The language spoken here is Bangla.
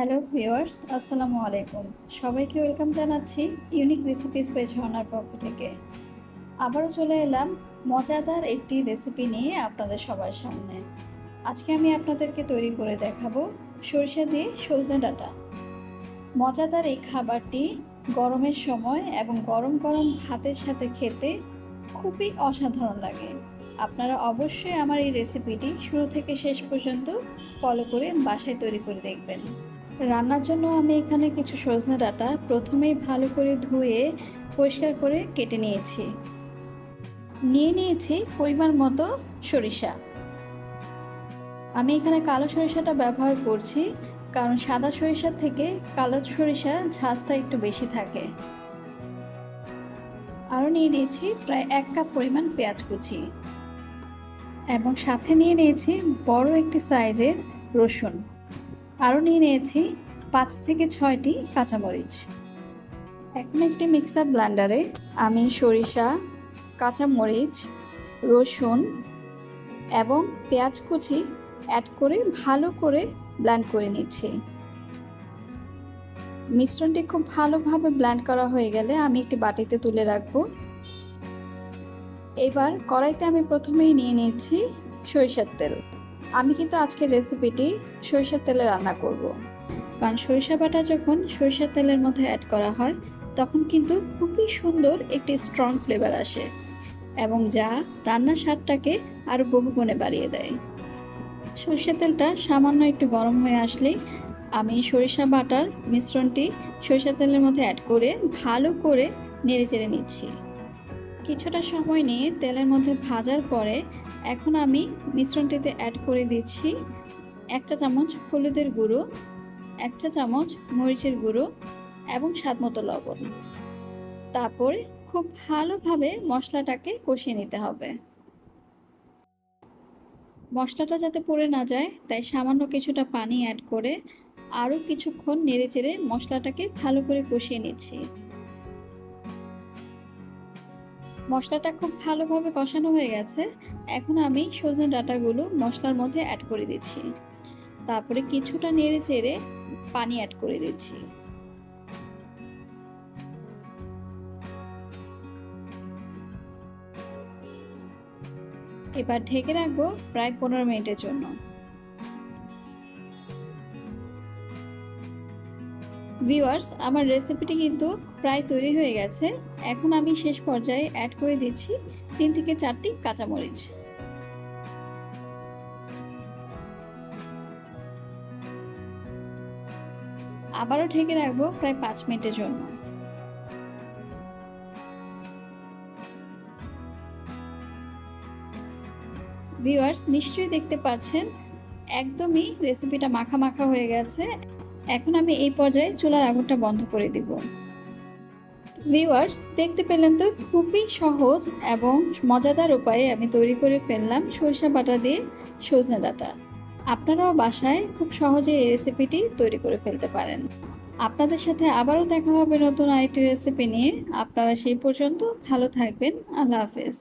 হ্যালো ভিউয়ার্স, আসসালামু আলাইকুম। সবাইকে ওয়েলকাম জানাচ্ছি ইউনিক রেসিপিস বাই ঝর্ণার পক্ষ থেকে। আবারও চলে এলাম মজাদার একটি রেসিপি নিয়ে আপনাদের সবার সামনে। আজকে আমি আপনাদেরকে তৈরি করে দেখাবো সরিষা দিয়ে সজনে ডাঁটা। মজাদার এই খাবারটি গরমের সময় এবং গরম গরম ভাতের সাথে খেতে খুবই অসাধারণ লাগে। আপনারা অবশ্যই আমার এই রেসিপিটি শুরু থেকে শেষ পর্যন্ত ফলো করে বাসায় তৈরি করে দেখবেন। রান্নার জন্য আমি এখানে কিছু সজনে ডাঁটা প্রথমেই ভালো করে ধুয়ে পরিষ্কার করে কেটে নিয়েছি। নিয়ে নিয়েছি পরিমাণ মতো সরিষা। আমি এখানে কালো সরিষাটা ব্যবহার করছি, কারণ সাদা সরিষার থেকে কালো সরিষার ঝাঁজটা একটু বেশি থাকে। আরও নিয়ে নিয়েছি প্রায় এক কাপ পরিমাণ পেঁয়াজ কুচি। এবং সাথে নিয়ে নিয়েছি বড় একটি সাইজের রসুন। আরও নিয়ে নিয়েছি পাঁচ থেকে ছয়টি কাঁচামরিচ। এখন একটি মিক্সার ব্লান্ডারে আমি সরিষা, কাঁচামরিচ, রসুন এবং পেঁয়াজ কুচি অ্যাড করে ভালো করে ব্ল্যান্ড করে নিচ্ছি। মিশ্রণটি খুব ভালোভাবে ব্ল্যান্ড করা হয়ে গেলে আমি একটি বাটিতে তুলে রাখব। এবার কড়াইতে আমি প্রথমেই নিয়ে নিয়েছি সরিষার তেল। আমি কিন্তু আজকের রেসিপিটি সরিষার তেলে রান্না করব। কারণ সরিষা বাটা যখন সরিষার তেলের মধ্যে অ্যাড করা হয়, তখন কিন্তু খুবই সুন্দর একটি স্ট্রং ফ্লেভার আসে এবং যা রান্নার স্বাদটাকে আরও বহুগুণে বাড়িয়ে দেয় সরিষার তেলটা সামান্য একটু গরম হয়ে আসলেই আমি সরিষা বাটার মিশ্রণটি সরিষার তেলের মধ্যে অ্যাড করে ভালো করে নেড়ে চেড়ে নিচ্ছি কিছুটা সময় নিয়ে তেলের মধ্যে ভাজার পরে এখন আমি মিশ্রণটিতে অ্যাড করে দিচ্ছি এক চা চামচ হলুদের গুঁড়ো, এক চা চামচ মরিচের গুঁড়ো এবং স্বাদ মতো লবণ। তারপর খুব ভালোভাবে মশলাটাকে কষিয়ে নিতে হবে। মশলাটা যাতে পড়ে না যায়, তাই সামান্য কিছুটা পানি অ্যাড করে আরও কিছুক্ষণ নেড়ে চেড়ে মশলাটাকে ভালো করে কষিয়ে নিচ্ছি। মশলাটা খুব ভালোভাবে কষানো হয়ে গেছে। এখন আমি সজনে ডাটাগুলো মশলার মধ্যে অ্যাড করে দিচ্ছি। তারপরে কিছুটা নেড়ে চেড়ে পানি অ্যাড করে দিচ্ছি। এবার ঢেকে রাখব প্রায় পনেরো মিনিটের জন্য। ভিউয়ার্স আমার রেসিপিটি কিন্তু প্রায় তৈরি হয়ে গেছে। এখন আমি শেষ পর্যায়ে অ্যাড করে দিচ্ছি তিন থেকে চারটি কাঁচামরিচ। আবারও ঢেকে রাখব প্রায় পাঁচ মিনিটের জন্য। ভিউয়ার্স নিশ্চয়ই দেখতে পাচ্ছেন, একদমই রেসিপিটা মাখা মাখা হয়ে গেছে। এখন আমি এই পর্যায়ে চুলার আগুনটা বন্ধ করে দিব। ভিউয়ার্স দেখতে পেলেন তো খুবই সহজ এবং মজাদার উপায়ে আমি তৈরি করে ফেললাম সরিষা বাটা দিয়ে সজনে ডাঁটা। আপনারাও বাসায় খুব সহজে এই রেসিপিটি তৈরি করে ফেলতে পারেন। আপনাদের সাথে আবারও দেখা হবে নতুন আরেকটি রেসিপি নিয়ে। আপনারা সেই পর্যন্ত ভালো থাকবেন। আল্লাহ হাফেজ।